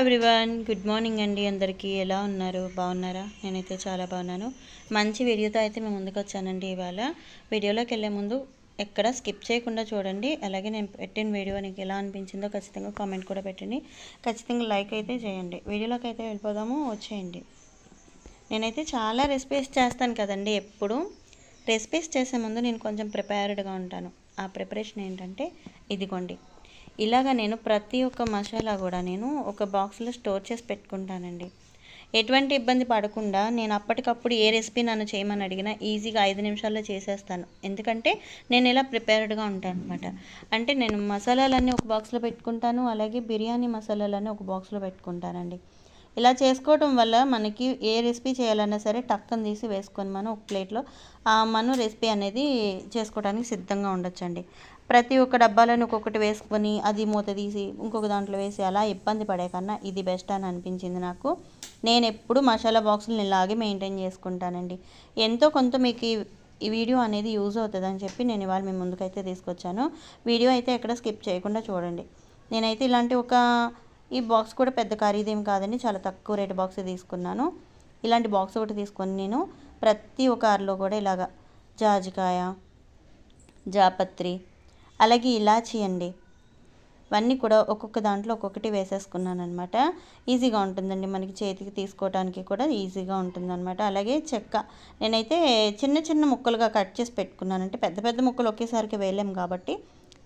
Everyone good morning అండి అందరికీ. ఎలా ఉన్నారు? బాగున్నారా? నేనైతే చాలా బాగున్నాను. మంచి వీడియోతో అయితే మేము ముందుకు వచ్చానండి ఇవాళ. వీడియోలోకి వెళ్ళే ముందు ఎక్కడ స్కిప్ చేయకుండా చూడండి. అలాగే నేను పెట్టిన వీడియో నీకు ఎలా అనిపించిందో ఖచ్చితంగా కామెంట్ కూడా పెట్టండి. ఖచ్చితంగా లైక్ అయితే చేయండి. వీడియోలోకి అయితే వెళ్ళిపోదాము. వచ్చేయండి. నేనైతే చాలా రెసిపీస్ చేస్తాను కదండి ఎప్పుడు. రెసిపీస్ చేసే ముందు నేను కొంచెం ప్రిపేర్డ్గా ఉంటాను. ఆ ప్రిపరేషన్ ఏంటంటే ఇదిగోండి. ఇలాగ నేను ప్రతి ఒక్క మసాలా కూడా నేను ఒక బాక్స్లో స్టోర్ చేసి పెట్టుకుంటానండి. ఎటువంటి ఇబ్బంది పడకుండా నేను అప్పటికప్పుడు ఏ రెసిపీ నన్ను చేయమని అడిగినా ఈజీగా ఐదు నిమిషాల్లో చేసేస్తాను. ఎందుకంటే నేను ఇలా ప్రిపేర్డ్గా ఉంటాను అనమాట అంటే నేను మసాలాలన్నీ ఒక బాక్స్లో పెట్టుకుంటాను అలాగే బిర్యానీ మసాలాలన్నీ ఒక బాక్స్లో పెట్టుకుంటానండి. ఇలా చేసుకోవడం వల్ల మనకి ఏ రెసిపీ చేయాలన్నా సరే టక్కన తీసి వేసుకొని మనం ఒక ప్లేట్లో మనం రెసిపీ అనేది చేసుకోవడానికి సిద్ధంగా ఉండొచ్చండి. ప్రతి ఒక్క డబ్బాలను ఒక్కొక్కటి వేసుకొని అది మూత తీసి ఇంకొక దాంట్లో వేసి అలా ఇబ్బంది పడే కన్నా ఇది బెస్ట్ అని అనిపించింది నాకు. నేను ఎప్పుడు మసాలా బాక్సులు ఇలాగే మెయింటైన్ చేసుకుంటానండి. ఎంతో కొంత మీకు ఈ వీడియో అనేది యూజ్ అవుతుందని చెప్పి నేను ఇవాళ మీ ముందుకైతే తీసుకొచ్చాను. వీడియో అయితే ఎక్కడ స్కిప్ చేయకుండా చూడండి. నేనైతే ఇలాంటి ఒక ఈ బాక్స్ కూడా పెద్ద ఖరీదేం కాదండి చాలా తక్కువ రేటు బాక్స్ తీసుకున్నాను. ఇలాంటి బాక్స్ ఒకటి తీసుకొని నేను ప్రతి ఒక అరలో కూడా ఇలాగా జాజికాయ జాపత్రి అలాగే ఇలాచీ అండి. ఇవన్నీ కూడా ఒక్కొక్క దాంట్లో ఒక్కొక్కటి వేసేసుకున్నాను అనమాట ఈజీగా ఉంటుందండి మనకి చేతికి తీసుకోవడానికి కూడా ఈజీగా ఉంటుందన్నమాట. అలాగే చెక్క. నేనైతే చిన్న చిన్న ముక్కలుగా కట్ చేసి పెట్టుకున్నాను. అంటే పెద్ద పెద్ద ముక్కలు ఒకేసారికి వేయలేము కాబట్టి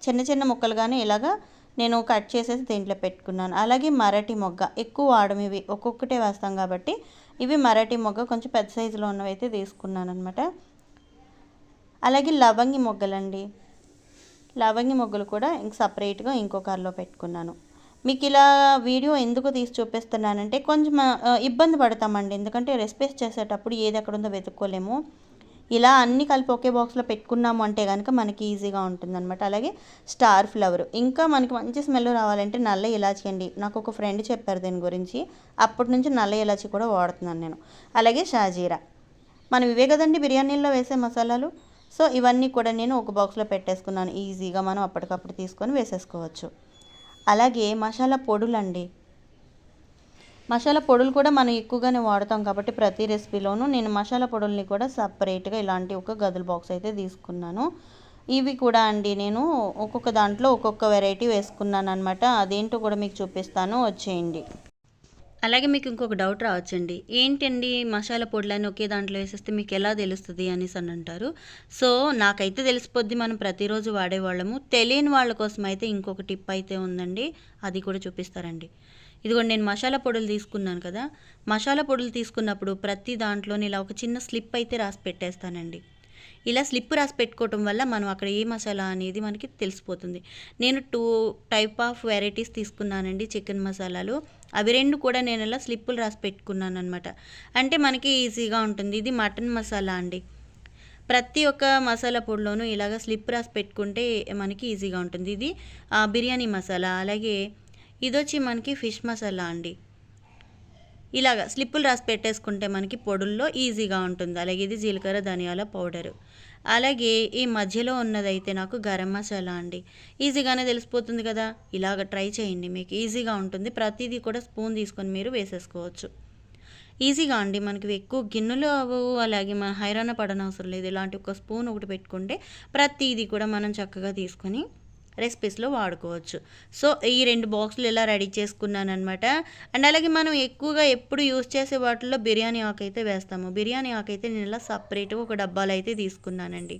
చిన్న చిన్న ముక్కలుగానే ఇలాగా నేను కట్ చేసేసి దీంట్లో పెట్టుకున్నాను. అలాగే మరాఠీ మొగ్గ. ఎక్కువ వాడము ఇవి ఒక్కొక్కటే వేస్తాం కాబట్టి ఇవి మరాఠీ మొగ్గ. కొంచెం పెద్ద సైజులో ఉన్నవి అయితే తీసుకున్నాను అనమాట అలాగే లవంగి మొగ్గలండి. లవంగి మొగ్గలు కూడా ఇంక సపరేట్గా ఇంకో కార్లో పెట్టుకున్నాను. మీకు ఇలా వీడియో ఎందుకు తీసి చూపిస్తున్నానంటే కొంచెం ఇబ్బంది పడతామండి. ఎందుకంటే రెసిపీస్ చేసేటప్పుడు ఏది ఎక్కడ ఉందో వెతుక్కోలేము. ఇలా అన్ని కలిపి ఒకే బాక్స్లో పెట్టుకున్నాము అంటే కనుక మనకి ఈజీగా ఉంటుందన్నమాట. అలాగే స్టార్ ఫ్లవర్. ఇంకా మనకి మంచి స్మెల్ రావాలంటే నల్ల ఇలాచి అండి. నాకు ఒక ఫ్రెండ్ చెప్పారు దీని గురించి. అప్పటి నుంచి నల్ల ఇలాచి కూడా వాడుతున్నాను నేను. అలాగే షాజీరా. మనం ఇవే కదండి బిర్యానీల్లో వేసే మసాలాలు? సో ఇవన్నీ కూడా నేను ఒక బాక్స్లో పెట్టేసుకున్నాను. ఈజీగా మనం అప్పటికప్పుడు తీసుకొని వేసేసుకోవచ్చు. అలాగే మసాలా పొడులండి. మసాలా పొడులు కూడా మనం ఎక్కువగానే వాడతాం కాబట్టి ప్రతి రెసిపీలోనూ నేను మసాలా పొడుల్ని కూడా సపరేట్గా ఇలాంటి ఒక గదుల బాక్స్ అయితే తీసుకున్నాను. ఇవి కూడా అండి నేను ఒక్కొక్క దాంట్లో ఒక్కొక్క వెరైటీ వేసుకున్నాను అనమాట అదేంటో కూడా మీకు చూపిస్తాను. వచ్చేయండి. అలాగే మీకు ఇంకొక డౌట్ రావచ్చండి. ఏంటండి మసాలా పొడులని ఒకే దాంట్లో వేసేస్తే మీకు ఎలా తెలుస్తుంది అనేసి అని అంటారు. సో నాకైతే తెలిసిపోద్ది మనం ప్రతిరోజు వాడేవాళ్ళము తెలియని వాళ్ళ కోసం అయితే ఇంకొక టిప్ అయితే ఉందండి. అది కూడా చూపిస్తారండి. ఇదిగోండి నేను మసాలా పొడులు తీసుకున్నాను కదా. మసాలా పొడులు తీసుకున్నప్పుడు ప్రతి దాంట్లోని ఇలా ఒక చిన్న స్లిప్ అయితే రాసి పెట్టేస్తానండి. ఇలా స్లిప్ రాసి పెట్టుకోవటం వల్ల మనం అక్కడ ఏ మసాలా అనేది మనకి తెలిసిపోతుంది. నేను టూ టైప్ ఆఫ్ వెరైటీస్ తీసుకున్నానండి చికెన్ మసాలాలు. అవి రెండు కూడా నేను ఇలా స్లిప్పులు రాసి పెట్టుకున్నాను అనమాట అంటే మనకి ఈజీగా ఉంటుంది. ఇది మటన్ మసాలా అండి. ప్రతి ఒక్క మసాలా పొడిలోనూ ఇలాగ స్లిప్ రాసి పెట్టుకుంటే మనకి ఈజీగా ఉంటుంది. ఇది బిర్యానీ మసాలా అలాగే ఇది వచ్చి మనకి ఫిష్ మసాలా అండి. ఇలాగ స్లిప్పులు రాసి పెట్టేసుకుంటే మనకి పొడుల్లో ఈజీగా ఉంటుంది. అలాగే ఇది జీలకర్ర ధనియాల పౌడరు. అలాగే ఈ మధ్యలో ఉన్నదైతే నాకు గరం మసాలా అండి. ఈజీగానే తెలిసిపోతుంది కదా? ఇలాగ ట్రై చేయండి మీకు. ఈజీగా ఉంటుంది. ప్రతిదీ కూడా స్పూన్ తీసుకొని మీరు వేసేసుకోవచ్చు. ఈజీగా అండి మనకి. ఎక్కువ గిన్నెలు అవ్వవు. అలాగే మన హైరాణ పడనవసరం లేదు. ఇలాంటి ఒక స్పూన్ ఒకటి పెట్టుకుంటే ప్రతిదీ కూడా మనం చక్కగా తీసుకొని రెసిపీస్లో వాడుకోవచ్చు. సో ఈ రెండు బాక్సులు ఇలా రెడీ చేసుకున్నాను అనమాట అండ్ అలాగే మనం ఎక్కువగా ఎప్పుడు యూస్ చేసే వాటిల్లో బిర్యానీ ఆకు అయితే వేస్తాము. బిర్యానీ ఆకు అయితే నేను ఇలా సపరేట్గా ఒక డబ్బాలు అయితే తీసుకున్నానండి.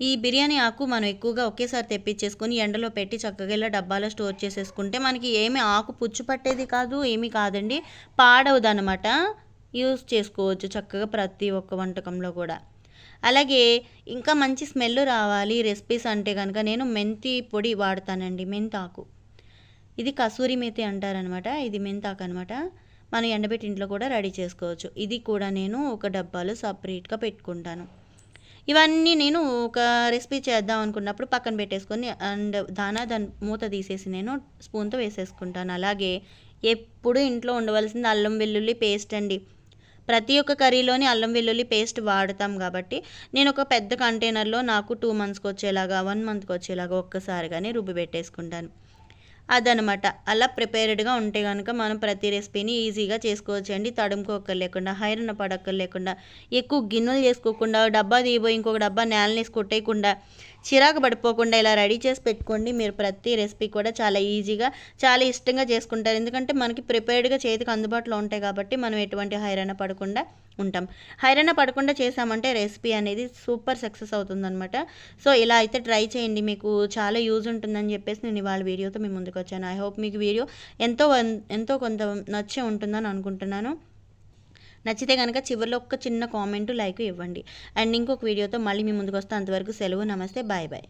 ఈ బిర్యానీ ఆకు మనం ఎక్కువగా ఒకేసారి తెప్పించేసుకొని ఎండలో పెట్టి చక్కగా ఇలా డబ్బాలో స్టోర్ చేసేసుకుంటే మనకి ఏమి ఆకు పుచ్చు పట్టేది కాదు ఏమీ కాదండి. పాడవదు అనమాట యూస్ చేసుకోవచ్చు చక్కగా ప్రతి ఒక్క వంటకంలో కూడా. అలాగే ఇంకా మంచి స్మెల్ రావాలి రెసిపీస్ అంటే కనుక నేను మెంతి పొడి వాడతానండి మెంతాకు. ఇది కసూరి మేతి అంటారనమాట ఇది మెంతాకు అనమాట మనం ఎండబెట్టి ఇంట్లో కూడా రెడీ చేసుకోవచ్చు. ఇది కూడా నేను ఒక డబ్బాలో సపరేట్గా పెట్టుకుంటాను. ఇవన్నీ నేను ఒక రెసిపీ చేద్దాం అనుకున్నప్పుడు పక్కన పెట్టేసుకొని అండ్ దానా దాని మూత తీసేసి నేను స్పూన్తో వేసేసుకుంటాను. అలాగే ఎప్పుడు ఇంట్లో ఉండవలసింది అల్లం వెల్లుల్లి పేస్ట్ అండి. ప్రతి ఒక్క కర్రీలోని అల్లం వెల్లుల్లి పేస్ట్ వాడతాం కాబట్టి నేను ఒక పెద్ద కంటైనర్లో నాకు టూ మంత్స్కి వచ్చేలాగా వన్ మంత్కి వచ్చేలాగా ఒక్కసారిగానే రుబ్బి పెట్టేసుకుంటాను. అదనమాట. అలా ప్రిపేర్డ్గా ఉంటే కనుక మనం ప్రతి రెసిపీని ఈజీగా చేసుకోవచ్చు అండి తడుముకోక్కర్ లేకుండా హైరణ పడక్కర్ లేకుండా ఎక్కువ గిన్నెలు చేసుకోకుండా డబ్బా తీయబోయి ఇంకొక డబ్బా నేలనేసి కొట్టేయకుండా చిరాకు పడిపోకుండా ఇలా రెడీ చేసి పెట్టుకోండి. మీరు ప్రతి రెసిపీ కూడా చాలా ఈజీగా చాలా ఇష్టంగా చేసుకుంటారు. ఎందుకంటే మనకి ప్రిపేర్డ్గా చేతికి అందుబాటులో ఉంటాయి కాబట్టి మనం ఎటువంటి హైరాణ పడకుండా ఉంటాం. హైరాణ పడకుండా చేసామంటే రెసిపీ అనేది సూపర్ సక్సెస్ అవుతుందన్నమాట. సో ఇలా అయితే ట్రై చేయండి. మీకు చాలా యూజ్ ఉంటుందని చెప్పేసి నేను ఇవాళ వీడియోతో మీ ముందుకు వచ్చాను. ఐ హోప్ మీకు వీడియో ఎంతో ఎంతో కొంత నచ్చే ఉంటుందని అనుకుంటున్నాను. నచ్చితే కనుక చివరిలో ఒక చిన్న కామెంట్ లైక్ ఇవ్వండి. అండ్ ఇంకొక వీడియోతో మళ్ళీ మీ ముందుకు వస్తే అంతవరకు సెలవు. నమస్తే. Bye bye.